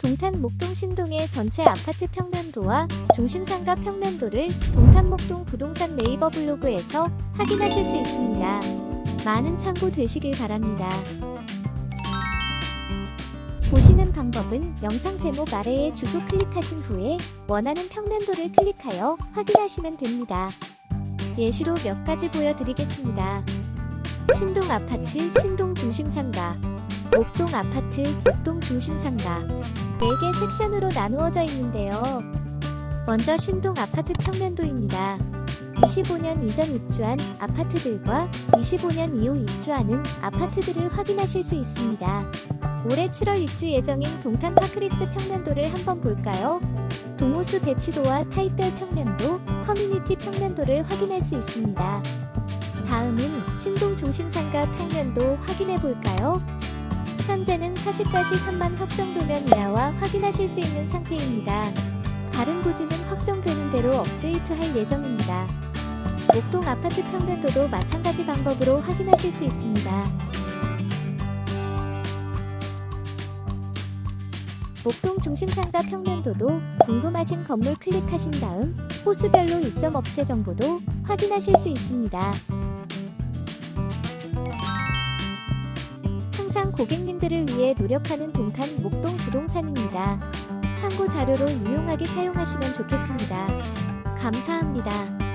동탄 목동 신동의 전체 아파트 평면도와 중심상가 평면도를 동탄 목동 부동산 네이버 블로그에서 확인하실 수 있습니다. 많은 참고 되시길 바랍니다. 보시는 방법은 영상 제목 아래에 주소 클릭하신 후에 원하는 평면도를 클릭하여 확인하시면 됩니다. 예시로 몇 가지 보여드리겠습니다. 신동 아파트, 신동 중심상가, 목동 아파트, 목동 중심상가 4개 섹션으로 나누어져 있는데요. 먼저 신동 아파트 평면도입니다. 25년 이전 입주한 아파트들과 25년 이후 입주하는 아파트들을 확인하실 수 있습니다. 올해 7월 입주 예정인 동탄 파크리스 평면도를 한번 볼까요? 동호수 배치도와 타입별 평면도, 커뮤니티 평면도를 확인할 수 있습니다. 다음은 신동 중심상가 평면도 확인해 볼까요? 현재는 40-3만 확정도면 이하와 확인하실 수 있는 상태입니다. 다른 고지는 확정되는 대로 업데이트할 예정입니다. 목동 아파트 평면도도 마찬가지 방법으로 확인하실 수 있습니다. 목동 중심상가 평면도도 궁금하신 건물 클릭하신 다음 호수별로 입점 업체 정보도 확인하실 수 있습니다. 고객님들을 위해 노력하는 동탄 목동 부동산입니다. 참고 자료로 유용하게 사용하시면 좋겠습니다. 감사합니다.